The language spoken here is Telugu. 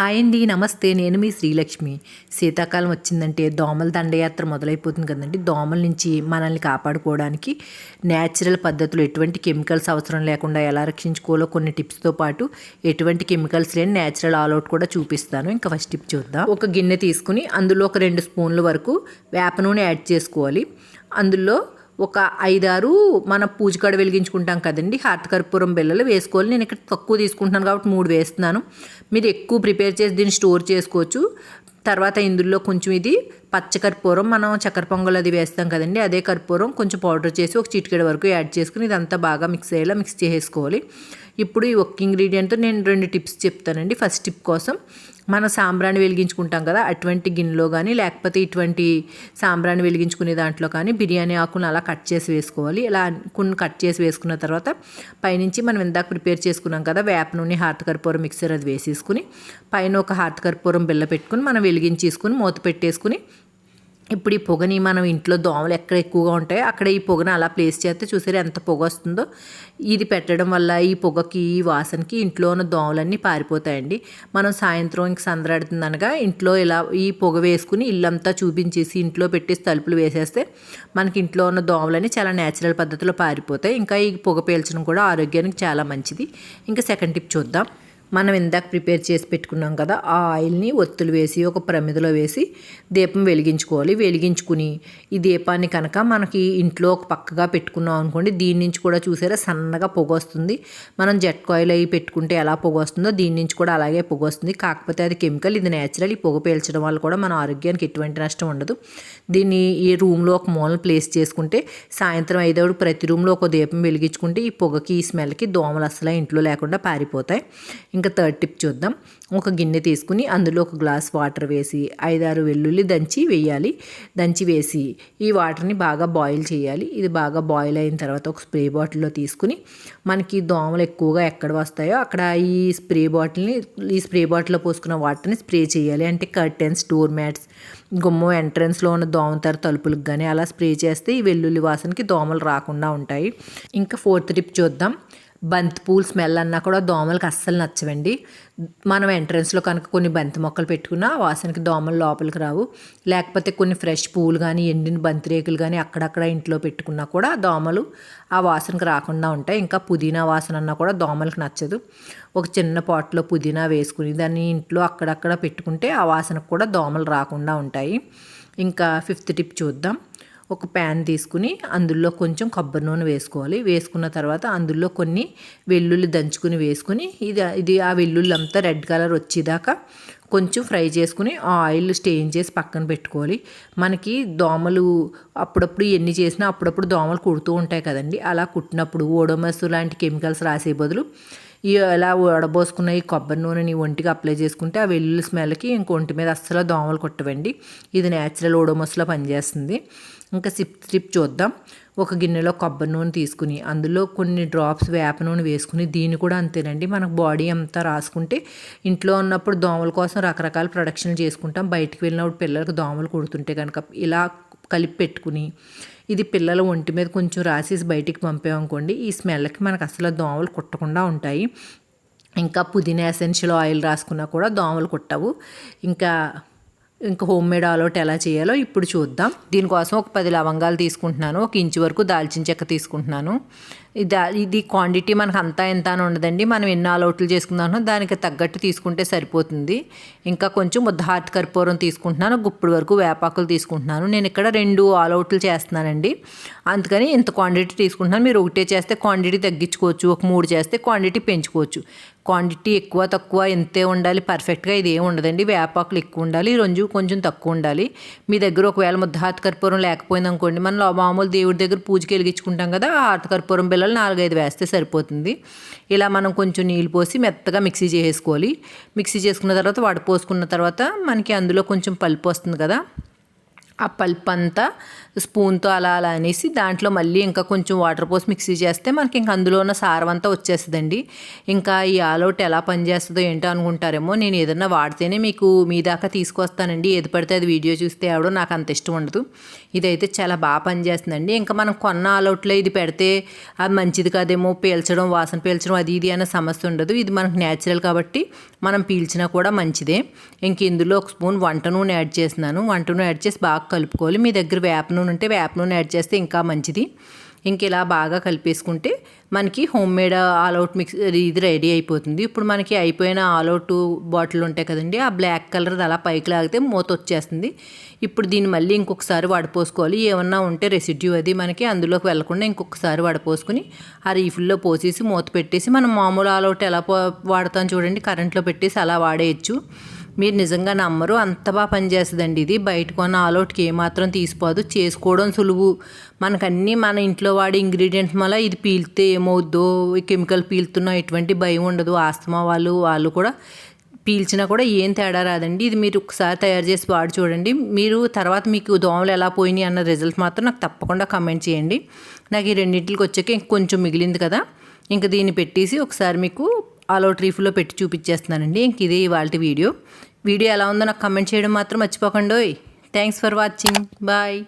హాయ్ అండి నమస్తే. నేను మీ శ్రీలక్ష్మి. శీతాకాలం వచ్చిందంటే దోమల దండయాత్ర మొదలైపోతుంది కదండి. దోమల నుంచి మనల్ని కాపాడుకోవడానికి న్యాచురల్ పద్ధతులు ఎటువంటి కెమికల్స్ అవసరం లేకుండా ఎలా రక్షించుకోవాలో కొన్ని టిప్స్తో పాటు ఎటువంటి కెమికల్స్ లేని న్యాచురల్ ఆల్అవుట్ కూడా చూపిస్తాను. ఇంకా ఫస్ట్ టిప్ చూద్దాం. ఒక గిన్నె తీసుకుని అందులో ఒక రెండు స్పూన్ల వరకు వేప నూనె యాడ్ చేసుకోవాలి. అందులో ఒక ఐదారు మన పూజకాడ వెలిగించుకుంటాం కదండి. హార్త కర్పూరం బిళ్ళలు వేసుకోవాలి. నేను ఇక్కడ తక్కువ తీసుకుంటున్నాను కాబట్టి మూడు వేస్తున్నాను. మీరు ఎక్కువ ప్రిపేర్ చేసి దీన్ని స్టోర్ చేసుకోవచ్చు. తర్వాత ఇందులో కొంచెం ఇది పచ్చకర్పూరం మనం చక్కెర పొంగల్ అది వేస్తాం కదండి. అదే కర్పూరం కొంచెం పౌడర్ చేసి ఒక చిటికెడ వరకు యాడ్ చేసుకుని ఇదంతా బాగా మిక్స్ అయ్యేలా మిక్స్ చేసుకోవాలి. ఇప్పుడు ఈ ఒక్క ఇంగ్రీడియంట్తో నేను రెండు టిప్స్ చెప్తానండి. ఫస్ట్ టిప్ కోసం మన సాంబ్రాన్ని వెలిగించుకుంటాం కదా అటువంటి గిన్నెలో కానీ లేకపోతే ఇటువంటి సాంబ్రాన్ని వెలిగించుకునే దాంట్లో కానీ బిర్యానీ ఆకును అలా కట్ చేసి వేసుకోవాలి. ఇలా కొన్ని కట్ చేసి వేసుకున్న తర్వాత పైనుంచి మనం ఇందాక ప్రిపేర్ చేసుకున్నాం కదా వేప నూనె హార్ట్ కర్పూరం మిక్సర్ అది వేసేసుకుని పైన ఒక హార్తకర్పూరం బిల్ల పెట్టుకుని మనం వెలిగించేసుకుని మూత పెట్టేసుకుని ఇప్పుడు ఈ పొగని మనం ఇంట్లో దోమలు ఎక్కడ ఎక్కువగా ఉంటాయో అక్కడ ఈ పొగను అలా ప్లేస్ చేస్తే చూసారు ఎంత పొగ వస్తుందో. ఇది పెట్టడం వల్ల ఈ పొగకి ఈ వాసనకి ఇంట్లో ఉన్న దోమలన్నీ పారిపోతాయండి. మనం సాయంత్రం ఇంక సందరాడుతుంది అనగా ఇంట్లో ఇలా ఈ పొగ వేసుకుని ఇల్లంతా చూపించేసి ఇంట్లో పెట్టేసి తలుపులు వేసేస్తే మనకి ఇంట్లో ఉన్న దోమలన్నీ చాలా న్యాచురల్ పద్ధతిలో పారిపోతాయి. ఇంకా ఈ పొగ పీల్చడం కూడా ఆరోగ్యానికి చాలా మంచిది. ఇంకా సెకండ్ టిప్ చూద్దాం. మనం ఇందాక ప్రిపేర్ చేసి పెట్టుకున్నాం కదా ఆ ఆయిల్ని ఒత్తులు వేసి ఒక ప్రమిదలో వేసి దీపం వెలిగించుకోవాలి. వెలిగించుకుని ఈ దీపాన్ని కనుక మనకి ఇంట్లో ఒక పక్కగా పెట్టుకున్నాం అనుకోండి దీని నుంచి కూడా చూసారా సన్నగా పొగ వస్తుంది. మనం జెట్ కాయిల్ అవి పెట్టుకుంటే ఎలా పొగ వస్తుందో దీని నుంచి కూడా అలాగే పొగ వస్తుంది. కాకపోతే అది కెమికల్ ఇది నేచురల్. ఈ పొగ పీల్చడం వల్ల కూడా మన ఆరోగ్యానికి ఎటువంటి నష్టం ఉండదు. దీన్ని ఈ రూమ్లో ఒక మూలన ప్లేస్ చేసుకుంటే సాయంత్రం ఐదోడు ప్రతి రూమ్లో ఒక దీపం వెలిగించుకుంటే ఈ పొగకి ఈ స్మెల్కి దోమలు అసలు ఇంట్లో లేకుండా పారిపోతాయి. ఇంకా థర్డ్ టిప్ చూద్దాం. ఒక గిన్నె తీసుకుని అందులో ఒక గ్లాస్ వాటర్ వేసి ఐదారు వెల్లుల్లి దంచి వేయాలి. దంచి వేసి ఈ వాటర్ని బాగా బాయిల్ చేయాలి. ఇది బాగా బాయిల్ అయిన తర్వాత ఒక స్ప్రే బాటిల్లో తీసుకుని మనకి దోమలు ఎక్కువగా ఎక్కడ వస్తాయో అక్కడ ఈ స్ప్రే బాటిల్ని ఈ స్ప్రే బాటిల్లో పోసుకున్న వాటర్ని స్ప్రే చేయాలి. అంటే కర్టెన్స్ డోర్ మ్యాట్స్ గుమ్మం ఎంట్రన్స్లో ఉన్న దోమతెర తలుపులకు కానీ అలా స్ప్రే చేస్తే ఈ వెల్లుల్లి వాసనకి దోమలు రాకుండా ఉంటాయి. ఇంకా ఫోర్త్ టిప్ చూద్దాం. బంతి పూలు స్మెల్ అన్నా కూడా దోమలకు అస్సలు నచ్చవండి. మనం ఎంట్రన్స్లో కనుక కొన్ని బంతి మొక్కలు పెట్టుకున్నా వాసనకి దోమలు లోపలికి రావు. లేకపోతే కొన్ని ఫ్రెష్ పూలు కానీ ఎండిన బంతి రేకులు కానీ అక్కడక్కడ ఇంట్లో పెట్టుకున్నా కూడా దోమలు ఆ వాసనకు రాకుండా ఉంటాయి. ఇంకా పుదీనా వాసన అన్నా కూడా దోమలకు నచ్చదు. ఒక చిన్న పాట్లో పుదీనా వేసుకుని దాన్ని ఇంట్లో అక్కడక్కడ పెట్టుకుంటే ఆ వాసనకు కూడా దోమలు రాకుండా ఉంటాయి. ఇంకా ఫిఫ్త్ టిప్ చూద్దాం. ఒక ప్యాన్ తీసుకుని అందులో కొంచెం కొబ్బరి నూనె వేసుకోవాలి. వేసుకున్న తర్వాత అందులో కొన్ని వెల్లుల్లి దంచుకుని వేసుకుని ఇది ఇది ఆ వెల్లుల్లి అంతా రెడ్ కలర్ వచ్చేదాకా కొంచెం ఫ్రై చేసుకుని ఆ ఆయిల్ స్టెయిన్ చేసి పక్కన పెట్టుకోవాలి. మనకి దోమలు అప్పుడప్పుడు ఎన్ని చేసినా అప్పుడప్పుడు దోమలు కుడుతూ ఉంటాయి కదండి. అలా కుట్టినప్పుడు ఓడోమస్ లాంటి కెమికల్స్ రాసే బదులు ఈ ఎలా వడబోసుకున్న ఈ కొబ్బరి నూనెని ఒంటికి అప్లై చేసుకుంటే ఆ వెల్లుల్లి స్మెల్కి ఇంకొంటి మీద అస్సలు దోమలు కుట్టవండి. ఇది న్యాచురల్ ఓడోమస్లో పనిచేస్తుంది. ఇంకా సిప్ స్ట్రిప్ చూద్దాం. ఒక గిన్నెలో కొబ్బరి నూనె తీసుకుని అందులో కొన్ని డ్రాప్స్ వేప నూనె వేసుకుని దీన్ని కూడా అంతేనండి. మనకు బాడీ అంతా రాసుకుంటే ఇంట్లో ఉన్నప్పుడు దోమల కోసం రకరకాల ప్రొడక్షన్లు చేసుకుంటాం. బయటికి వెళ్ళినప్పుడు పిల్లలకు దోమలు కుడుతుంటే కనుక ఇలా కలిపి పెట్టుకుని ఇది పిల్లల ఒంటి మీద కొంచెం రాసేసి బయటికి పంపామనుకోండి ఈ స్మెల్కి మనకు అసలు దోమలు కుట్టకుండా ఉంటాయి. ఇంకా పుదీనా ఎసెన్షియల్ ఆయిల్ రాసుకున్నా కూడా దోమలు కుట్టవు. ఇంకా ఇంకా హోమ్ మేడ్ ఆల్అౌట్ ఎలా చేయాలో ఇప్పుడు చూద్దాం. దీనికోసం ఒక పది లవంగాలు తీసుకుంటున్నాను. ఒక ఇంచు వరకు దాల్చిన చెక్క తీసుకుంటున్నాను. ఇది ఇది క్వాంటిటీ మనకు అంతా ఎంత అని ఉండదండి. మనం ఎన్ని ఆల్అౌట్లు చేసుకుందామో దానికి తగ్గట్టు తీసుకుంటే సరిపోతుంది. ఇంకా కొంచెం ముద్ద కర్పూరం తీసుకుంటున్నాను గుప్పుడు వరకు వేపాకులు తీసుకుంటున్నాను. నేను ఇక్కడ రెండు ఆల్అౌట్లు చేస్తున్నానండి. అందుకని ఇంత క్వాంటిటీ తీసుకుంటున్నాను. మీరు ఒకటే చేస్తే క్వాంటిటీ తగ్గించుకోవచ్చు ఒక మూడు చేస్తే క్వాంటిటీ పెంచుకోవచ్చు. క్వాంటిటీ ఎక్కువ తక్కువ ఎంతే ఉండాలి పర్ఫెక్ట్గా ఇది ఏమి ఉండదండి. వేపాకులు ఎక్కువ ఉండాలి రంజు కొంచెం తక్కువ ఉండాలి. మీ దగ్గర ఒకవేళ ముద్ద కర్పూరం లేకపోయింది అనుకోండి మనం మామూలు దేవుడి దగ్గర పూజకి వెలిగించుకుంటాం కదా ఆ కర్పూరం కర్పూరం పిల్లలు నాలుగైదు వేస్తే సరిపోతుంది. ఇలా మనం కొంచెం నీళ్ళు పోసి మెత్తగా మిక్సీ చేసుకోవాలి మిక్సీ చేసుకున్న తర్వాత వడపోసుకున్న తర్వాత మనకి అందులో కొంచెం పల్పు వస్తుంది కదా. ఆ పల్ప్ అంతా స్పూన్తో అలా అలా అనేసి దాంట్లో మళ్ళీ ఇంకా కొంచెం వాటర్ పోసి మిక్సీ చేస్తే మనకి ఇంకా అందులో ఉన్న సారం అంతా వచ్చేస్తుందండి. ఇంకా ఈ ఆల్అవుట్ ఎలా పనిచేస్తుందో ఏంటో అనుకుంటారేమో నేను ఏదన్నా వాడితేనే మీకు మీ దాకా తీసుకొస్తానండి. ఏది పడితే అది వీడియో చూస్తే ఆవిడ నాకు అంత ఇష్టం ఉండదు. ఇదైతే చాలా బాగా పనిచేస్తుందండి. ఇంకా మనం కొన్న ఆల్అవుట్లో ఇది పెడితే అది మంచిది కాదేమో పీల్చడం వాసన పీల్చడం అది ఇది అనే సమస్య ఉండదు. ఇది మనకు న్యాచురల్ కాబట్టి మనం పీల్చినా కూడా మంచిదే. ఇంక ఇందులో ఒక స్పూన్ వంట నూనె యాడ్ చేస్తున్నాను. వంట నూనె యాడ్ చేసి బాగా కలుపుకోవాలి. మీ దగ్గర వేప నూనె ఉంటే వేప నూనె యాడ్ చేస్తే ఇంకా మంచిది. ఇంక ఇలా బాగా కలిపేసుకుంటే మనకి home made All Out mix ఇది రెడీ అయిపోతుంది. ఇప్పుడు మనకి అయిపోయిన ఆల్అవుట్ బాటిల్ ఉంటాయి కదండి ఆ బ్లాక్ కలర్ అలా పైకి లాగితే మూత వచ్చేస్తుంది. ఇప్పుడు దీన్ని మళ్ళీ ఇంకొకసారి వడపోసుకోవాలి. ఏమన్నా ఉంటే రెసిడ్యూ అది మనకి అందులోకి వెళ్ళకుండా ఇంకొకసారి వడపోసుకుని ఆ రీఫిల్లో పోసేసి మూత పెట్టేసి మనం మామూలు ఆల్అవుట్ ఎలా వాడతాం చూడండి కరెంట్లో పెట్టేసి అలా వాడేయచ్చు. మీరు నిజంగా నమ్మరు అంత బాగా పనిచేస్తుందండి ఇది. బయట కొన్న ఆల్అవుట్కి ఏమాత్రం తీసిపోదు. చేసుకోవడం సులువు. మనకన్నీ మన ఇంట్లో వాడే ఇంగ్రీడియంట్స్ వల్ల ఇది పీల్తే ఏమవుద్దో కెమికల్ పీల్తున్నా ఎటువంటి భయం ఉండదు. ఆస్తమా వాళ్ళు వాళ్ళు కూడా పీల్చినా కూడా ఏం తేడా రాదండి. ఇది మీరు ఒకసారి తయారు చేసి వాడి చూడండి. మీరు తర్వాత మీకు దోమలు ఎలా పోయినాయి అన్న రిజల్ట్ మాత్రం నాకు తప్పకుండా కమెంట్ చేయండి. నాకు ఈ రెండింటికి వచ్చాక ఇంకొంచెం మిగిలింది కదా. ఇంక దీన్ని పెట్టేసి ఒకసారి మీకు ఆలో రీఫ్లో పెట్టి చూపించేస్తున్నానండి. ఇంక ఇదే ఇవాళ వీడియో. వీడియో ఎలా ఉందో నాకు కమెంట్ చేయడం మాత్రం మర్చిపోకండి థ్యాంక్స్ ఫర్ వాచింగ్ బాయ్